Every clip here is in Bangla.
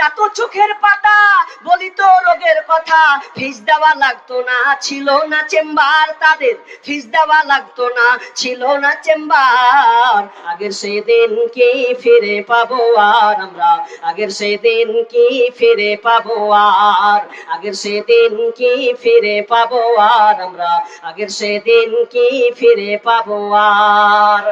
পানিটা তো চোখের পাতা। বলি তো রোগের কথা, ফিস দেওয়া লাগতো না, ছিল না চেম্বার তাদের। ফিস দেওয়া লাগতো না, ছিল না চেম্বার। আগের সেদিন কি ফিরে পাবো আর আমরা? আগের সেদিন কি ফিরে পাবো আর? আগের সেদিন কি ফিরে পাবো আর আমরা? আগের সেদিন কি ফিরে পাবো আর?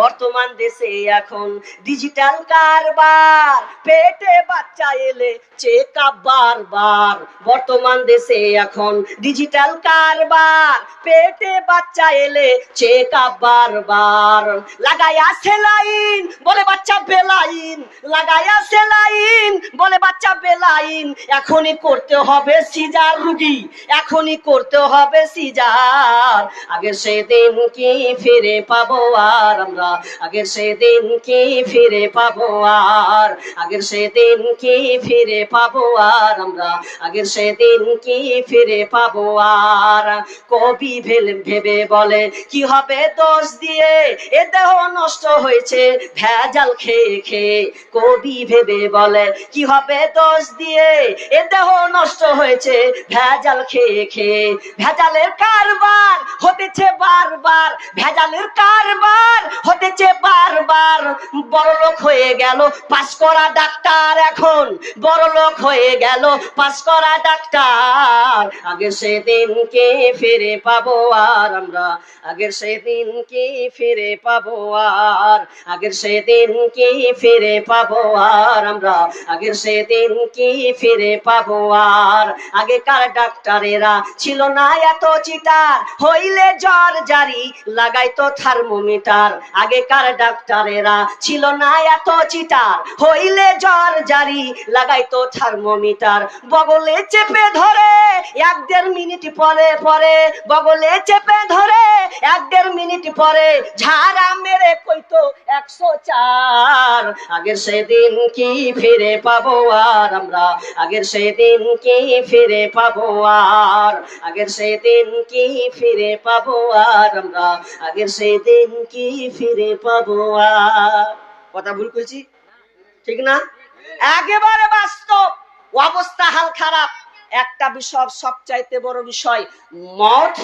বর্তমান দেশে এখন ডিজিটাল কারবার। পেটে বাচ্চা এলে চেক আপ বারবার। বর্তমান দেশে এখন ডিজিটাল কারবার। পেটে বাচ্চা এলে চেক আপ বারবার। লাগায়া সেলাইন বলে বাচ্চা বেলাইন। লাগায়া সেলাইন বলে বাচ্চা বেলাইন। এখনই করতে হবে সিজার রুগী, এখনই করতে হবে সিজার। আগের সেদিন কি ফিরে পাবো আর আমরা? আগের সেদিন কি ফিরে পাবো আর? আগের সেদিন কি ফিরে পাবো আর আমরা? আগের সেদিন কি ফিরে পাবো আর? কবি ভেবে বলে, কি হবে দোষ দিয়ে? এ দেহ নষ্ট হয়েছে, ভেজাল খেয়ে খেয়ে। কবি ভেবে বলে, কি হবে দোষ দিয়ে? এ দেহ নষ্ট হয়েছে, ভেজাল খেয়ে খেয়ে। ভেজালের কারবার হতেছে বারবার, ভেজালের কারবার হতেছে বারবার। বড় লোক হয়ে গেল পাস করা ডাক্তার এখন। বড় লোক হয়ে গেল পাস করা ডাক্তার। আগের সেদিন কে ফিরে পাবো আর আমরা। আগের সেদিন কি ফিরে পাবো আর। আগের সেদিন কি ফিরে পাবো আর আমরা। আগের সেদিন কি ফিরে পাবো আর। আগেকার ডাক্তারেরা ছিল না এত চিটার। হইলে জ্বর জারি, লাগাইতো থার্মোমিটার। আগেকার ডাক্তারেরা ছিল না এত চিটার। হইলে জ্বর জারি লাগাইতো থার্মোমিটার। বগলে চেপে ধরে, এক দেড় মিনিট পরে পরে বগলে চেপে ধরে, এক দেড় মিনিট পরে ঝাড়া মেরে কইতো একশো চার। আগের সেদিন কি ফিরে পাবো আর আমরা? আগের সেদিন কি ফিরে পাবো আর? আগের সেদিন কি ফিরে পাবো আর আমরা? আগের সেদিন কি ফিরে পাবো আর? কথা ভুল কইছি? ঠিক না? একেবারে বাস্তব। অবস্থা হাল খারাপ। একটা বিষয় সবচাইতে বড় বিষয় মত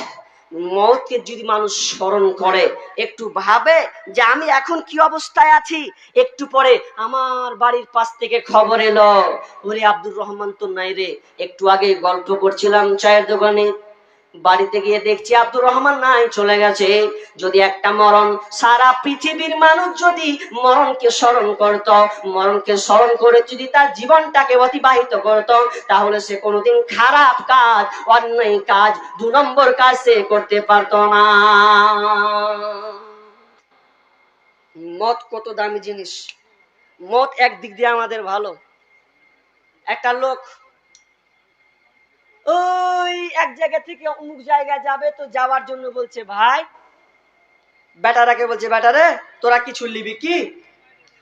মতকে যদি মানুষ স্মরণ করে, একটু ভাবে যে আমি এখন কি অবস্থায় আছি, একটু পরে আমার বাড়ির পাশ থেকে খবর এলো। ওরে আব্দুর রহমান তো নাই রে। একটু আগে গল্প করছিলাম চায়ের দোকানে। বাড়িতে গিয়ে দেখছি আব্দুর রহমান নাই, চলে গেছে। যদি একটা মরণ, সারা পৃথিবীর মানুষ যদি মরণকে স্মরণ করত, মরণকে স্মরণ করে যদি তার জীবনটাকে অতিবাহিত করত, তাহলে সে কোনোদিন খারাপ কাজ, অন্যায় কাজ, দু নম্বর কাজ সে করতে পারতো না। মত কত দামি জিনিস। মত একদিক দিয়ে আমাদের ভালো। একটা লোক এক জায়গা থেকে অমুক জায়গায় যাবে, তো যাওয়ার জন্য বলছে, ভাই বেটারাকে বলছে বেটারে তোরা কিছু লিবি কি?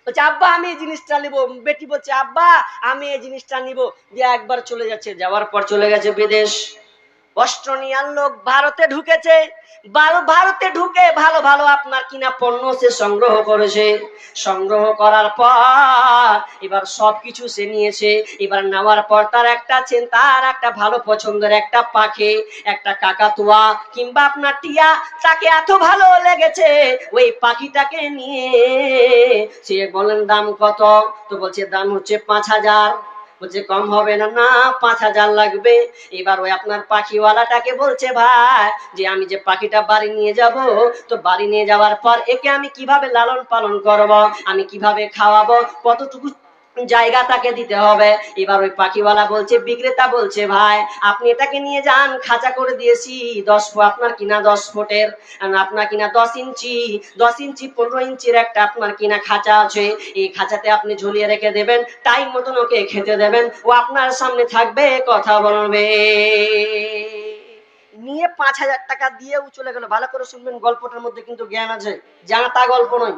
বলছে, আব্বা, আমি এই জিনিসটা নিব। বেটি বলছে, আব্বা, আমি এই জিনিসটা নিব। দিয়ে একবার চলে যাচ্ছে। যাওয়ার পর চলে গেছে বিদেশ। অস্ট্রেলিয়ান লোক ভারতে ঢুকেছে। ভালো- ভারতে ঢুকে ভালো ভালো আপনার কিনা পণ্য সে সংগ্রহ করেছে। সংগ্রহ করার পর এবার সবকিছু সে নিয়েছে। এবার নেওয়ার পর তার একটা তার একটা ভালো পছন্দের একটা পাখি, একটা কাকাতুয়া, কিংবা আপনার টিয়া, তাকে এত ভালো লেগেছে, ওই পাখিটাকে নিয়ে সে বলেন দাম কত? তো বলছে দাম হচ্ছে পাঁচ হাজার। বলছে, কম হবে না না, পাঁচ হাজার লাগবে। এবার ওই আপনার পাখিওয়ালাটাকে বলছে, ভাই, যে আমি যে পাখিটা বাড়ি নিয়ে যাব, তো বাড়ি নিয়ে যাওয়ার পর একে আমি কীভাবে লালন পালন করব? আমি কীভাবে খাওয়াবো? কতটুকু জায়গা তাকে দিতে হবে। এবার ওই পাখিওয়ালা বলছে, বিক্রেতা বলছে, ভাই, আপনি এটাকে নিয়ে যান, খাঁচা করে দিয়েছি, দশ ফু- আপনার কিনা দশ ফুটের আপনার কিনা দশ ইঞ্চি দশ ইঞ্চি, পনেরো ইঞ্চির একটা আপনার কিনা খাঁচা আছে, এই খাঁচাতে আপনি ঝুলিয়ে রেখে দেবেন, টাইম মতন ওকে খেতে দেবেন, ও আপনার সামনে থাকবে, কথা বলবে। নিয়ে পাঁচ হাজার টাকা দিয়েও চলে গেল। ভালো করে শুনবেন, গল্পটার মধ্যে কিন্তু জ্ঞান আছে। জানা তা গল্প নয়।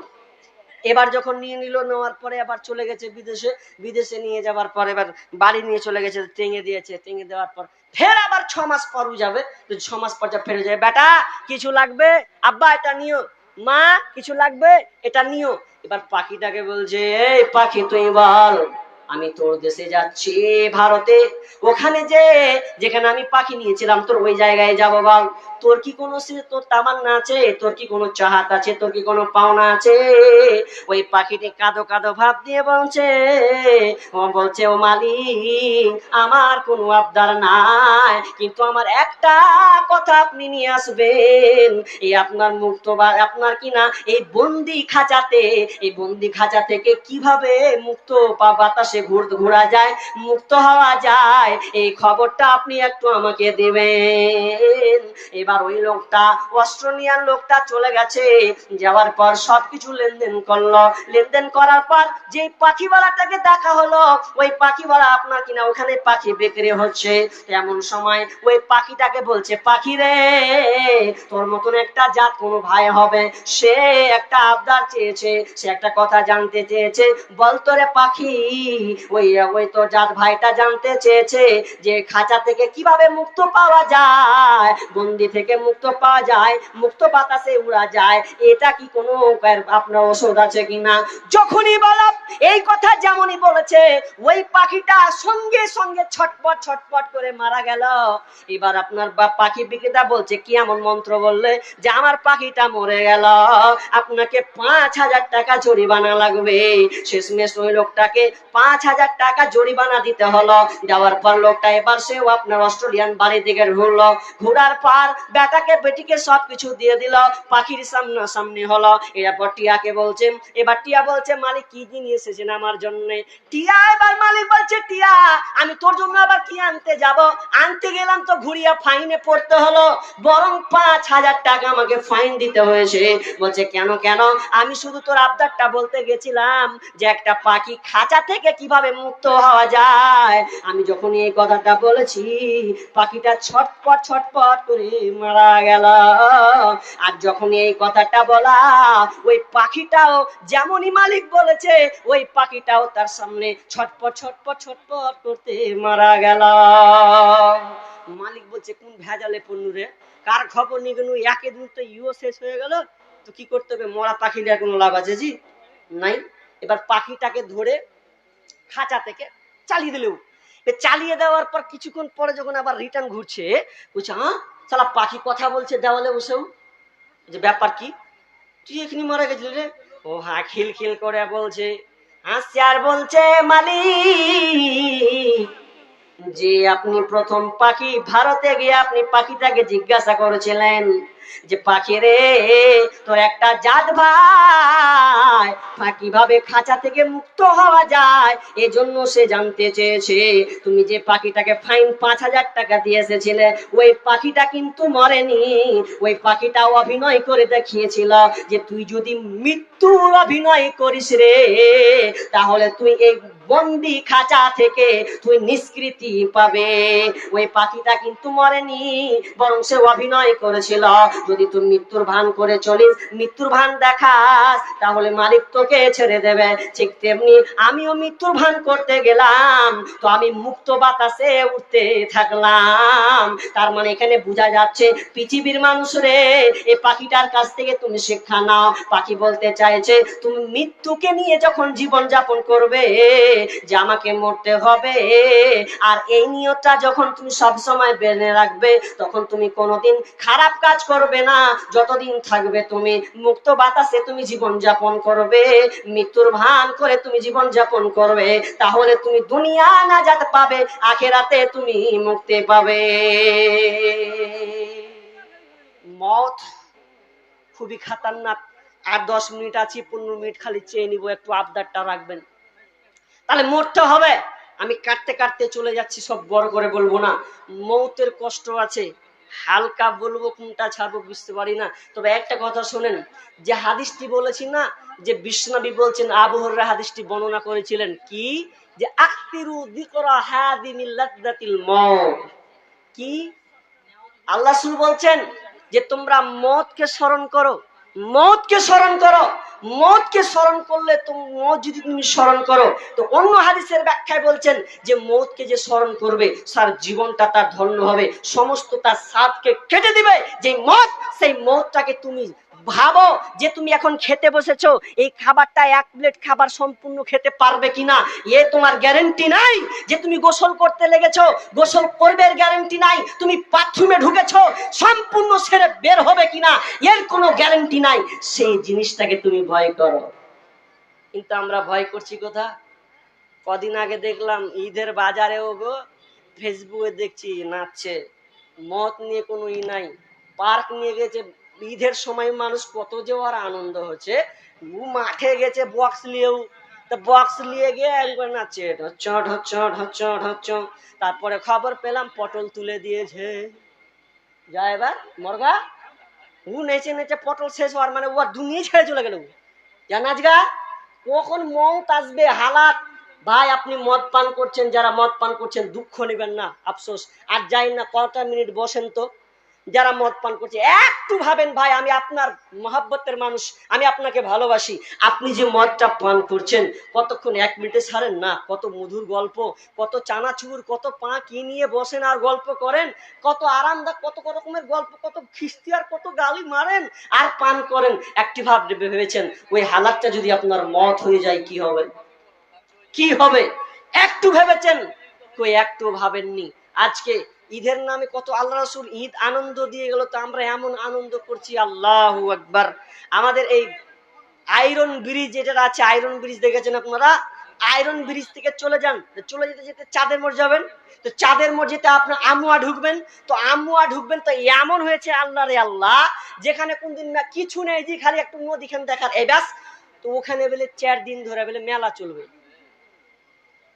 এবার যখন নিয়ে নিল, নেওয়ার পরে আবার চলে গেছে বিদেশে বিদেশে নিয়ে যাওয়ার পর এবার বাড়ি নিয়ে চলে গেছে, টেঙে দিয়েছে, টেঙে দেওয়ার পর ফের আবার ছ মাস পরও যাবে। তো ছ মাস পর যা ফেরে যায় বেটা, কিছু লাগবে? আব্বা, এটা নিও। মা, কিছু লাগবে? এটা নিও। এবার পাখিটাকে বলছে, এই পাখি, তুই বল। আমি তোর দেশে যাচ্ছি, ভারতে। ওখানে যে, যেখানে আমি পাখি নিয়েছিলাম, তোর ওই জায়গায় যাব বল। তোর কি কোনো তোর তামান্না আছে? তোর কি কোনো চাহাত আছে? তোর কি কোনো পাওনা আছে? ওই পাখিটি কাঁদো কাঁদো ভাব দিয়ে বলছে, ও বলছে, ও মালিক, আমার কোনো আবদার নাই। কিন্তু আমার একটা কথা আপনি নিয়ে আসবেন। এই আপনার মুক্ত বা, আপনার কি না, এই বন্দি খাঁচাতে, এই বন্দি খাঁচা থেকে কীভাবে মুক্ত পা বাতাসে ঘুর যায়, মুক্ত হওয়া যায়। এই খবরটা আপনি একটু আমাকে দেবেন। এবার ওই লোকটা অস্ট্রেলিয়ান লোকটা চলে গেছে। যাওয়ার পর সবকিছু লেনদেন করল। লেনদেন করার পর যে পাখিওয়ালাটাকে দেখা হলো, ওই পাখিওয়ালা আপনার কিনা ওখানে পাখি বিক্রি হচ্ছে। এমন সময় ওই পাখিটাকে বলছে, পাখি রে, তোর মতন একটা জাত কোনো ভাই হবে। সে একটা আবদার চেয়েছে, সে একটা কথা জানতে চেয়েছে। বলতো রে পাখি। যে খাঁচা থেকে কীভাবে মুক্ত পাওয়া যায়, বন্দি থেকে মুক্ত পাওয়া যায়, মুক্ত বাতাসে উড়া যায়, এটা কি কোনো আপনার ওষুধ আছে কিনা? যখনই এই কথা যেমনই বলেছে, ওই পাখিটা সঙ্গে সঙ্গে ছটপট ছটপট করে মারা গেল। এবার আপনার বা পাখি বিক্রেতা বলছে, কি এমন মন্ত্র বললে? যে আমার পাখিটা মরে গেল। আপনাকে পাঁচ হাজার টাকা জরিমানা লাগবে। শেষমেশ ওই লোকটাকে পাঁচ হাজার টাকা জরিমানা দিতে হলো। দেওয়ার পর লোকটা এবার সেও আপনার অস্ট্রেলিয়ান বাড়ি থেকে ঘুরলো। ঘোরার পর বেটাকে বেটিকে সবকিছু দিয়ে দিল। পাখির সামনা সামনে হলো। এরপর টিয়াকে বলছে, এবার টিয়া বলছে, মালিক, কি জিনিস এসেছেন আমার জন্য? টিয়া, এবার মালিক বলছে, টিয়া, আমি তোর জন্য আবার কি আনতে যাব? আনতে গেলাম তো ঘুরিয়া ফাইনে পড়তে হলো। বরং পাঁচ হাজার টাকা আমাকে ফাইন দিতে হয়েছে। বলছে, কেন কেন? আমি শুধু তোর আবদারটা বলতে গেছিলাম যে একটা পাখি খাঁচা থেকে কীভাবে মুক্ত হওয়া যায়? আমি যখন এই কথাটা বলেছি, পাখিটা ছটপট ছটপট করে মারা গেল। আর যখন এই কথাটা বলা, ওই পাখিটাও যেমনই মালিক বলেছে, ওই পাখিটাও তার সামনে ছটপট ছটপট ছটপট করতে মারা গেল। মালিক বলছে, কোন ভেজালে পণ্য রে? কার খবর নিয়ে গেল একে দিন তো ইও শেষ হয়ে গেল। তো কি করতে হবে? মরা পাখি দেওয়ার কোনো লাভ আছে জি? নাই? এবার পাখিটাকে ধরে খাঁচা থেকে চালিয়ে দিলেও। চালিয়ে দেওয়ার পর কিছুক্ষণ পরে যখন আবার রিটার্ন ঘুরছে, বলছে হ্যাঁ সালা পাখি কথা বলছে দেওয়ালে বসেও। যে ব্যাপার কি? তুই এখানে মারা গেছিলি রে? ও হ্যাঁ খিল খিল করে বলছে হাসছে আর বলছে মালিক, যে আপনি প্রথম পাখি ভারতে গিয়ে আপনি পাখিটাকে জিজ্ঞাসা করেছিলেন যে, পাখি রে, তোর একটা জাত ভাই কীভাবে খাঁচা থেকে মুক্ত হওয়া যায়, এজন্য সে জানতে চেয়েছে, তুমি যে পাখিটাকে ফাইন পাঁচ হাজার টাকা দিয়ে এসেছিলে, ওই পাখিটা কিন্তু মরেনি। ওই পাখিটা অভিনয় করে দেখিয়েছিল যে, তুই যদি মৃত্যুর অভিনয় করিস রে, তাহলে তুই এই বন্দি খাঁচা থেকে তুই নিষ্কৃতি পাবে। ওই পাখিটা কিন্তু মরেনি, বরং সে অভিনয় করেছিল। যদি তুই মৃত্যুর ভান করে চলিস, মৃত্যুর ভান দেখাস, তাহলে মালিক তোকে ছেড়ে দেবে। ঠিক তেমনি আমিও মৃত্যুর ভান করতে গেলাম, তো আমি মুক্ত বাতাসে উঠতে থাকলাম। তার মানে এখানে বোঝা যাচ্ছে, পৃথিবীর মানুষ রে এই পাখিটার কাছ থেকে তুমি শিক্ষা নাও। পাখি বলতে চাইছে, তুমি মৃত্যুকে নিয়ে যখন জীবন যাপন করবে, যে আমাকে মরতে হবে, আর এই নিয়তটা যখন তুমি সব সময় বেঁধে রাখবে, তখন তুমি কোনোদিন খারাপ কাজ করবে না। যতদিন থাকবে তুমি মুক্ত বাতাসে তুমি জীবন যাপন করবে। মৃত্যুর ভান করে তুমি জীবন যাপন করবে, তাহলে তুমি দুনিয়া না যাতে পাবে, আখেরাতে তুমি মুক্তি পাবে। মত খুবই খাতারনাক। আর দশ মিনিট আছি, পনেরো মিনিট খালি চেয়ে নিব, একটু আবদারটা রাখবেন। তাহলে মরতে হবে। আমি কাটতে কাটতে চলে যাচ্ছি, সব বড় করে বলব না। মৌতের কষ্ট আছে। হালকা বলব কোনটা ছাড়বো বুঝতে পারি না। তবে একটা কথা শোনেন, যে হাদিসটি বলেছি না, যে বিশ্বনবী বলছেন, আবহররা হাদিসটি বর্ণনা করেছিলেন কি? যে কি? আল্লাহ বলছেন যে তোমরা মতকে স্মরণ করো মতকে স্মরণ করো। মতকে স্মরণ করলে তুমি মদ যদি তুমি স্মরণ করো, তো অন্য হাদিসের ব্যাখ্যায় বলছেন যে মদকে যে স্মরণ করবে, তার জীবনটা তার ধন্য হবে। সমস্ত তার স্বাদকে কেটে দিবে। যে মদ, সেই মদটাকে তুমি ভাবো যে তুমি এখন খেতে বসেছো, এই খাবারটা এক প্লেট খাবার সম্পূর্ণ খেতে পারবে কিনা? এ তোমার গ্যারেন্টি নাই যে তুমি গোসল করতে লেগেছো, গোসল করবে গ্যারেন্টি নাই, তুমি বাথরুমে ঢুকেছো, সম্পূর্ণ সেরে বের হবে কিনা? এর কোনো গ্যারেন্টি নাই। সেই জিনিসটাকে তুমি ভয় করো। কিন্তু আমরা ভয় করছি কোথা? কদিন আগে দেখলাম ঈদের বাজারেও গো ফেসবুকে দেখছি, নাচছে। মদ নিয়ে কোনো ই নাই। পার্ক নিয়ে গেছে ঈদের সময় মানুষ কত যে ওর আনন্দ হচ্ছে। মাঠে গেছে বক্স নিয়েও। তা বক্স নিয়ে গিয়ে একবার নাচছে। ঢচ্চ ঢচ্চ ঢচ্চ ঢচ্চ তারপরে খবর পেলাম, পটল তুলে দিয়েছে। যা এবার, মর্গা। ও নেচে নেচে পটল শেষ হওয়ার মানে ও আর দুনিয়া ছেড়ে চলে গেল। জানাজ গা। কখন মৌত আসবে, হালাত। ভাই, আপনি মদ পান করছেন, যারা মদ পান করছেন, দুঃখ নেবেন না, আফসোস। আর যাই না, কটা মিনিট বসেন তো। যারা মদ পান করছে, একটু ভাবেন ভাই, আমি আপনার মহাব্বতের মানুষ, আমি আপনাকে ভালোবাসি। আপনি যে মদটা পান করছেন, কতক্ষণ এক মিনিটে ছাড়েন না? কত মধুর গল্প, কত চানাচুর, কত পা কি নিয়ে বসেন আর গল্প করেন? কত আরামদায়ক, কত রকমের গল্প, কত খিস্তি আর কত গালি মারেন আর পান করেন। একটি ভাব ভেবেছেন, ওই হালাতটা যদি আপনার মত হয়ে যায়, কি হবে? কি হবে? একটু ভেবেছেন? কই একটু ভাবেননি। আজকে ঈদের নামে কত আল্লাহ রসুল ঈদ আনন্দ দিয়ে গেল, তো আমরা এমন আনন্দ করছি, আল্লাহ একবার আমাদের এই আয়রন ব্রিজ যেটা আছে আয়রন ব্রিজ দেখেছেন আপনারা? আয়রন ব্রিজ থেকে চলে যান চলে যেতে যেতে চাঁদের মোড় যাবেন, তো চাঁদের মোড় যেতে আপনার আমুয়া ঢুকবেন, তো আমুয়া ঢুকবেন, তো এমন হয়েছে আল্লাহ রে আল্লাহ, যেখানে কোনদিন না কিছু নেই, যে খালি একটু নদীখান দেখার। এই ব্যাস, তো ওখানে বলে চার দিন ধরে বলে মেলা চলবে।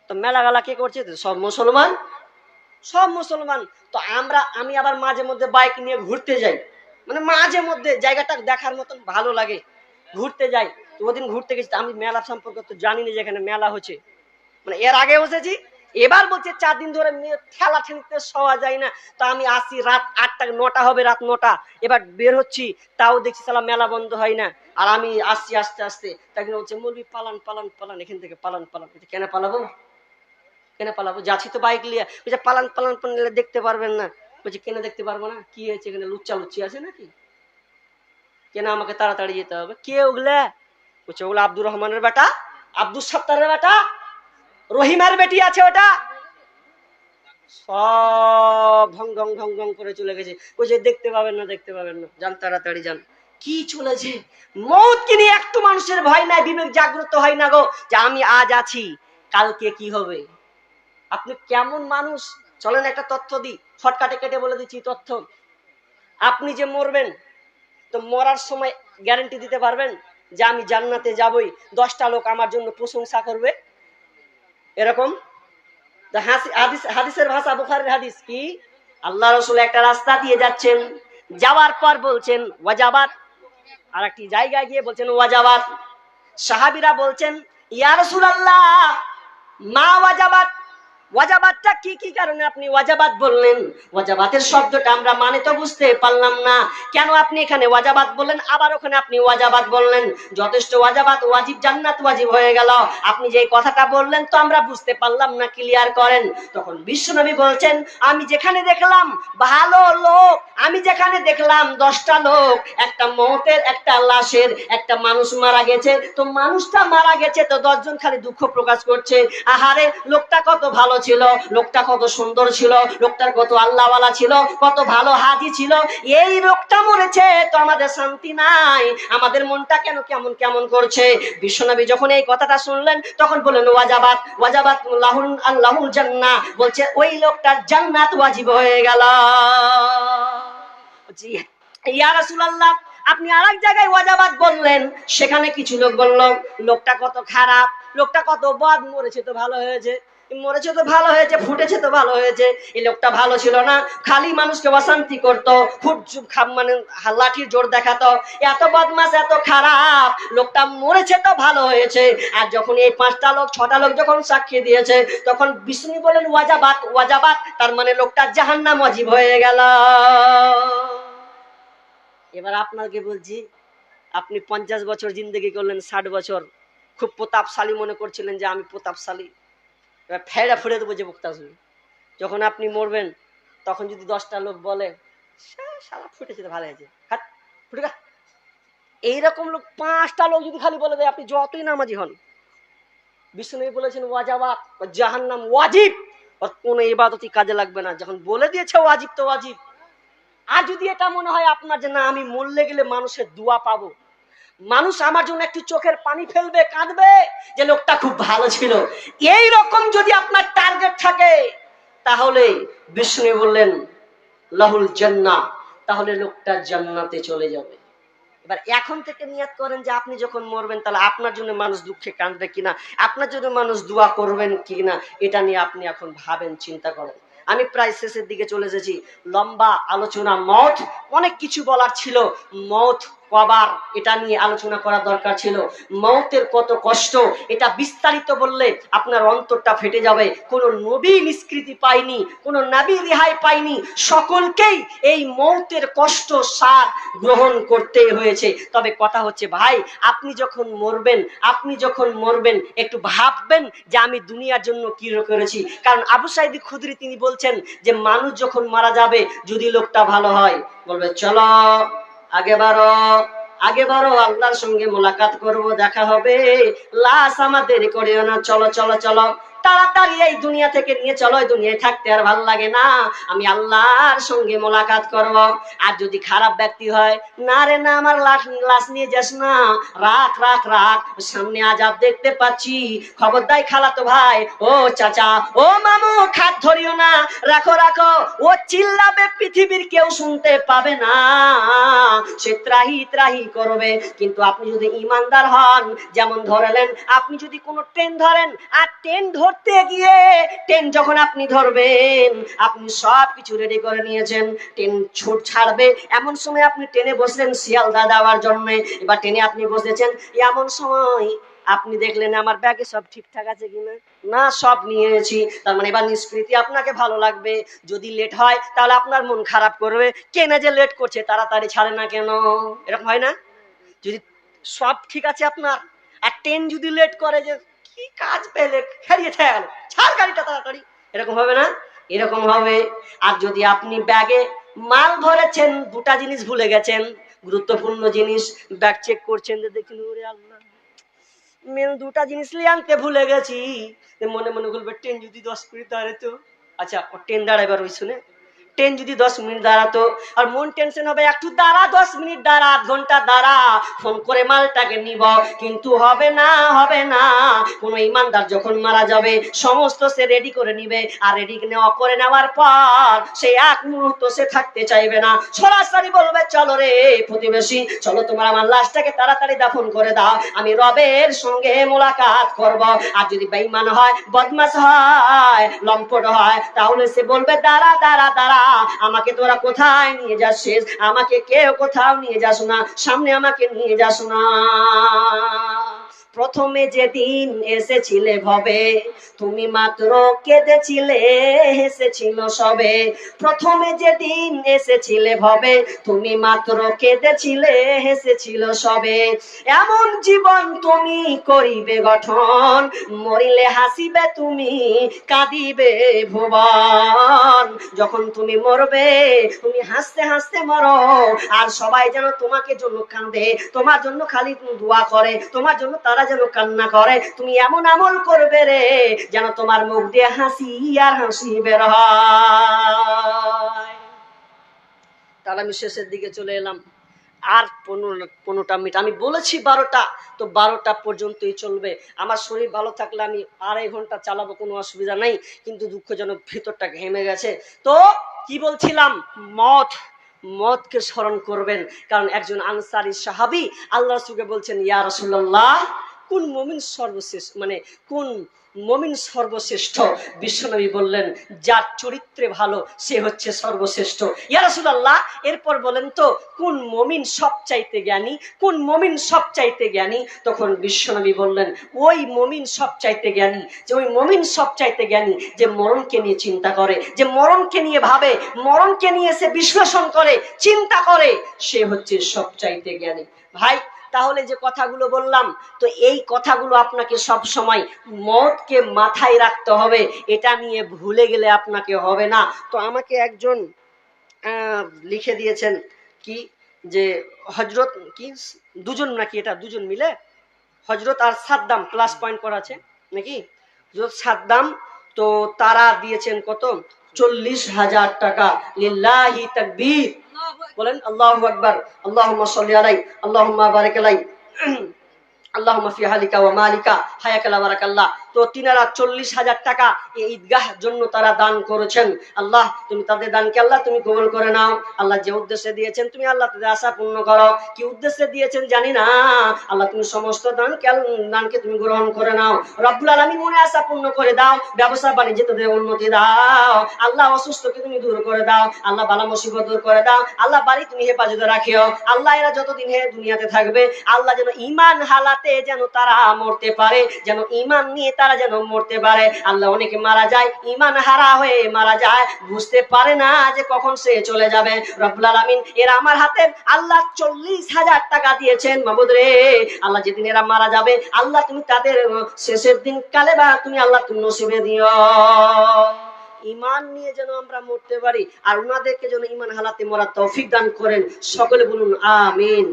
তো মেলা গালা কে করছে? সব মুসলমান সব মুসলমান। তো আমরা, আমি আবার মাঝে মধ্যে বাইক নিয়ে ঘুরতে যাই। মানে মাঝে মধ্যে জায়গাটা দেখার মতন ভালো লাগে। ঘুরতে যাই। তো ওদিন ঘুরতে গেছি, আমি মেলা সম্পর্কে তো জানি না যে এখানে মেলা হচ্ছে। মানে এর আগে বসেছি, এবার বলছে চার দিন ধরে ঠেলা ঠেলিতে শোয়া যায় না। তো আমি আসি রাত আটটা, নটা হবে রাত নটা। এবার বের হচ্ছি, তাও দেখছি সালা মেলা বন্ধ হয় না। আর আমি আসছি আস্তে আস্তে। তাকে বলছে মলবি পালান পালান পালান, এখান থেকে পালান পালান। কেন পালাবো? কেন পালাবো? যাচ্ছি তো বাইক নিয়ে। বলছে, পালান পালান পালান দেখতে পারবেন না। বলছে, কেন দেখতে পারব না? কি হয়েছে এখানে? লুচ্চা লুচ্চি আছে নাকি? কেন আমাকে তাড়াতাড়ি যেতে হবে? কে ওগুলা? বলছে, ওগুলো আব্দুর রহমানের বেটা আব্দুল সত্তারের বেটা, রহিমার বেটি আছে ওটা। সব ভং ভং ভং ভং করে চলে গেছে। বলছে, দেখতে পাবেন না, দেখতে পাবেন না। যান, তাড়াতাড়ি যান। কি চলেছে? মৌতকে নিয়ে একটু মানুষের ভয় নাই, বিবেক জাগ্রত হয় না গো যে আমি আজ আছি, কালকে কি হবে? আপনি কেমন মানুষ? চলেন একটা তথ্য দিই। শর্টকাটে কেটে বলে দিচ্ছি তথ্য। আপনি যে মরবেন, তো মরার সময় গ্যারেন্টি দিতে পারবেন যে আমি জান্নাতে যাবই। দশটা লোক আমার জন্য প্রশংসা করবে। এরকম? হাদিসের ভাষা, বুখারের হাদিস কি? আল্লাহ রসুল একটা রাস্তা দিয়ে যাচ্ছেন। যাওয়ার পর বলছেন, ওয়াজাবাত। আর একটি জায়গায় গিয়ে বলছেন, ওয়াজাবাত। সাহাবিরা বলছেন, ইয়া রসুল আল্লাহ মা ওয়াজাবাত। ওয়াজাবাতটা কি কি কারণে আপনি ওয়াজাবাত বললেন? ওয়াজাবাতের শব্দটা আমরা মানে তো বুঝতে পারলাম না। কেন আপনি এখানে ওয়াজাবাত বললেন? আবার ওখানে আপনি ওয়াজাবাত বললেন। যথেষ্ট ওয়াজাবাত ওয়াজিব, জান্নাত ওয়াজিব হয়ে গেল। আপনি যে কথাটা বললেন তো আমরা বুঝতে পারলাম না ক্লিয়ার করেন। তখন বিশ্বনবী বলছেন, আমি যেখানে দেখলাম, ভালো লোক, আমি যেখানে দেখলাম, দশটা লোক, একটা মৌতের, একটা লাশের, একটা মানুষ মারা গেছে। তো মানুষটা মারা গেছে, তো দশজন খালি দুঃখ প্রকাশ করছে। আহারে, লোকটা কত ভালো ছিল, লোকটা কত সুন্দর ছিল, লোকটার কত আল্লাহওয়ালা ছিল, কত ভালো হাজি ছিল। এই লোকটা মরেছে, তো আমাদের শান্তি নাই। আমাদের মনটা কেন কেমন কেমন করছে? বিশ্বনবী যখন এই কথাটা শুনলেন, তখন বললেন, ওয়াজাবাত ওয়াজাবাত লাহুল আল্লাহুল জান্নাহ। বলছে, ওই লোকটার জান্নাত ওয়াজিব হয়ে গেল। জি, ইয়া আপনি আর এক জায়গায় ওয়াজাবাদ বললেন, সেখানে কিছু লোক বলল, লোকটা কত খারাপ, লোকটা কত বদ, মরেছে তো ভালো হয়েছে। মরেছে তো ভালো হয়েছে, ফুটেছে তো ভালো হয়েছে। এই লোকটা ভালো ছিল না। খালি মানুষকে অশান্তি করতো। ফুট মানে লাঠির জোর দেখাতো। এত বদমাস এত খারাপ। লোকটা মরেছে তো ভালো হয়েছে। আর যখন এই পাঁচটা লোক, ছটা লোক যখন সাক্ষী দিয়েছে, তখন বিষ্ণু বলেন ওয়াজাবাত ওয়াজাবাত তার মানে লোকটা জাহান্নাম অজীব হয়ে গেল। এবার আপনাকে বলছি, আপনি পঞ্চাশ বছর জিন্দগি করলেন, ষাট বছর। খুব প্রতাপশালী মনে করছিলেন যে আমি প্রতাপশালী। এবার ফেরা ফুড়ে দেবো যে শুনি যখন আপনি মরবেন তখন যদি দশটা লোক বলে "সা, শালা ফুটেছে তো ভালো হয়েছে হাট ফুটে এইরকম লোক পাঁচটা লোক যদি খালি বলে দেয় আপনি যতই নামাজি হন। বিষ্ণু বলেছেন ওয়াজাবাত জাহান্নাম ওয়াজিব। ওর কোনো ইবাদতই কাজে লাগবে না। যখন বলে দিয়েছে ওয়াজিব তো ওয়াজিব। আর যদি এটা মনে হয় আপনার যে না আমি মরলে গেলে মানুষের দোয়া পাবো মানুষ আমার জন্য একটু চোখের পানি ফেলবে, কাঁদবে, যে লোকটা খুব ভালো ছিল। এই রকম যদি আপনার টার্গেট থাকে, তাহলে বিষ্ণু বললেন, লাহুল জান্নাহ তাহলে লোকটা জান্নাতে চলে যাবে। এবার এখন থেকে নিয়াত করেন যে আপনি যখন মরবেন, তাহলে আপনার জন্য মানুষ দুঃখে কাঁদবে কিনা? আপনার জন্য মানুষ দোয়া করবেন কিনা? এটা নিয়ে আপনি এখন ভাবেন, চিন্তা করেন। আমি প্রায় শেষের দিকে চলে এসেছি। লম্বা আলোচনা, মত, অনেক কিছু বলার ছিল। মত কবার এটা নিয়ে আলোচনা করা দরকার ছিল। মৌতের কত কষ্ট, এটা বিস্তারিত বললে আপনার অন্তরটা ফেটে যাবে। কোনো নবী নিষ্কৃতি পায়নি, কোনো নাবি রেহাই পায়নি। সকলকেই এই মৌতের কষ্ট সার গ্রহণ করতে হয়েছে। তবে কথা হচ্ছে, ভাই, আপনি যখন মরবেন, আপনি যখন মরবেন, একটু ভাববেন যে আমি দুনিয়ার জন্য কি করেছি। কারণ আবু সাইদি খুদরি তিনি বলছেন যে, মানুষ যখন মারা যাবে, যদি লোকটা ভালো হয়, বলবে, চলো। আগে বারো আগে বারো, আল্লাহর সঙ্গে মোলাকাত করব, দেখা হবে। লাশ আমাদের করিও না, চলো চলো চলো। তাড়াতাড়ি এই দুনিয়া থেকে নিয়ে চলো, এই দুনিয়ায় থাকতে আর ভালো লাগে না। আমি আল্লাহর সঙ্গে মোলাকাত করব। আর যদি খারাপ ব্যক্তি হয়, না রে, না, আমার লাশ লাশ নিয়ে যাস না। রাখ রাখ রাখ সামনে আজাব দেখতে পাচ্ছি। খবরদাই খালাতো ভাই, ও চাচা, ও মামু খাট ধরিও না। রাখো রাখো, ও চিল্লাবে, পৃথিবীর কেউ শুনতে পাবে না। সে ত্রাহি ত্রাহি করবে। কিন্তু আপনি যদি ইমানদার হন, যেমন ধরলেন, আপনি যদি কোনো ট্রেন ধরেন, আর ট্রেন ধরতে গিয়ে ট্রেন যখন আপনি ধরবেন, আপনি সব কিছু রেডি করে নিয়েছেন, ট্রেন ছুট ছাড়বে। এমন সময় আপনি ট্রেনে বসলেন শিয়ালদা যাওয়ার জন্য। এবার ট্রেনে আপনি বসেছেন, এমন সময় আপনি দেখলেন আমার ব্যাগে সব ঠিকঠাক আছে কিনা? না, সব নিয়েছি। তার মানে এবার নিষ্কৃতি আপনাকে ভালো লাগবে। যদি লেট হয়, তাহলে আপনার মন খারাপ করবে। কেনে যে লেট করছে, তাড়াতাড়ি ছাড়ে না কেন? এরকম হয় না? যদি সব ঠিক আছে আপনার, আর ট্রেন যদি লেট করে যে কি কাজ পেলে খেলিয়ে গেল? ছাড় গাড়িটা তাড়াতাড়ি। এরকম হবে না? এরকম হবে। আর যদি আপনি ব্যাগে মাল ভরেছেন দুটা জিনিস ভুলে গেছেন, গুরুত্বপূর্ণ জিনিস, ব্যাগ চেক করছেন যে দেখুন, ওরে আল্লাহ। মেন দুটা জিনিস নিয়ে আনতে ভুলে গেছি। মনে মনে বলবে, ট্রেন যদি দশ মিনিট দাঁড়াতো আচ্ছা ও ট্রেন দাঁড়াইবার ওই শুনে। ট্রেন যদি দশ মিনিট দাঁড়াতো, আর মন টেনশন হবে, একটু দাঁড়া, দশ মিনিট দাঁড়া, আধ ঘণ্টা দাঁড়া ফোন করে মালটাকে নিব। কিন্তু হবে না হবে না। কোনো ইমানদার যখন মারা যাবে, সমস্ত সে রেডি করে নিবে, আর রেডি নেওয়া করে নেওয়ার পর সে এক মুহূর্ত সে থাকতে চাইবে না। সরাসরি বলবে, চলো রে প্রতিবেশী, চলো তোমার আমার লাশটাকে তাড়াতাড়ি দাফন করে দাও। আমি রবের সঙ্গে মোলাকাত করব। আর যদি বেঈমান হয় বদমাস হয়, লম্পট হয়, তাহলে সে বলবে, দাঁড়া দাঁড়া দাঁড়া আমাকে তোরা কোথায় নিয়ে যাচ্ছিস? আমাকে কেউ কোথাও নিয়ে যাস না। সামনে আমাকে নিয়ে যাস না। প্রথমে যেদিন এসেছিলে ভবে, তুমি মাত্র কেঁদেছিলে, হেসেছিল সবে। প্রথমে যেদিন এসেছিলে ভবে, তুমি মাত্র কেঁদেছিলে, হেসেছিল সবে। এমন জীবন তুমি করিবে গঠন, মরিলে হাসিবে তুমি, কাঁদিবে ভুবন। যখন তুমি মরবে, তুমি হাসতে হাসতে মরো, আর সবাই যেন তোমাকে জন্য কাঁদে, তোমার জন্য খালি দোয়া করে, তোমার জন্য তারা যেন কান্না করে, তুমি এমন আমল করবে রে, যেন তোমার মুখ দিয়ে হাসি আর হাসি বের হয়। তাহলে আমি শেষের দিকে চলে এলাম। আর পনেরো, পনেরোটা মিনিট, আমি বলেছি বারোটা, তো বারোটা পর্যন্তই চলবে। আমার শরীর ভালো থাকলে আমি আড়াই ঘণ্টা চালাবো, কোনো অসুবিধা নাই, কিন্তু দুঃখজনক ভিতরটা ঘেমে গেছে। তো কি বলছিলাম? মত মতকে স্মরণ করবেন, কারণ একজন আনসারি সাহাবি আল্লাহ রসুলকে বলছেন, ইয়া রসুল্লাহ কোন মমিন সর্বশেষ মানে কোন মমিন সর্বশ্রেষ্ঠ? বিশ্বনবী বললেন, যার চরিত্রে ভালো, সে হচ্ছে সর্বশ্রেষ্ঠ। ইয়ারসুল্লাহ এরপর বলেন তো, কোন মমিন সবচাইতে জ্ঞানী? কোন মমিন সবচাইতে জ্ঞানী? তখন বিশ্বনবী বললেন, ওই মমিন সবচাইতে জ্ঞানী, যে ওই মমিন সবচাইতে জ্ঞানী, যে মরণকে নিয়ে চিন্তা করে, যে মরণকে নিয়ে ভাবে, মরণকে নিয়ে সে বিশ্লেষণ করে, চিন্তা করে, সে হচ্ছে সবচাইতে জ্ঞানী। ভাই তাহলে যে কথাগুলো বললাম, তো এই কথাগুলো আপনাকে সব সময় মতকে মাথায় রাখতে হবে। এটা নিয়ে ভুলে গেলে আপনাকে হবে না। তো আমাকে একজন লিখে দিয়েছেন কি? যে হজরত কি? দুজন নাকি এটা? দুজন মিলে? হজরত আর সাদ্দাম প্লাস পয়েন্ট করা আছে নাকি? হজরত সাদ্দাম, তো তারা দিয়েছেন কত? চল্লিশ হাজার টাকা। লিল্লাহি তাকবীর। বলেন আল্লাহু আকবার আল্লাহুম্মা সাল্লি আলাই আল্লাহুম্মা বারিক আলাই আল্লাহুম্মা ফি হালিকা ওয়া মালিকা হায়াকালা বারাকাল্লাহ তো তিনারা চল্লিশ হাজার টাকা এই ঈদগাহ জন্য তারা দান করেছেন। আল্লাহ, তুমি তাদের দানকে আল্লাহ তুমি কবুল করে নাও। আল্লাহ যে উদ্দেশ্যে দিয়েছেন, তুমি আল্লাহ তাদের আশা পূর্ণ করো। কি উদ্দেশ্যে দিয়েছেন জানি না। আল্লাহ, তুমি সমস্ত দানকে দানকে তুমি গ্রহণ করে নাও। রব্বুল আলামিন মনে আশা পূর্ণ করে দাও। ব্যবসা বাণিজ্যে তাদের উন্নতি দাও। আল্লাহ অসুস্থকে তুমি দূর করে দাও। আল্লাহ বালা মুসিবত দূর করে দাও। আল্লাহ বাড়ি তুমি হেফাজতে রাখিও। আল্লাহ এরা যতদিন হে দুনিয়াতে থাকবে, আল্লাহ যেন ইমান হালাতে যেন তারা মরতে পারে, যেন ইমান নিয়ে তারা যেন মরতে পারে। আল্লাহ অনেকে মারা যায় ইমান হারা হয়ে মারা যায়। বুঝতে পারে না যে কখন সে চলে যাবে। রব্বুল আলামিন এরা আমার হাতে আল্লাহ চল্লিশ হাজার টাকা দিয়েছেন। মাবুদ রে, আল্লাহ যেদিন এরা মারা যাবে, আল্লাহ তুমি তাদের শেষের দিন কালে বা তুমি আল্লাহ তুমি নসিবে দিও। ইমান নিয়ে যেন আমরা মরতে পারি আর ওনাদেরকে যেন ইমান হালাতে মরার তৌফিক দান করেন। সকলে বলুন, আমিন।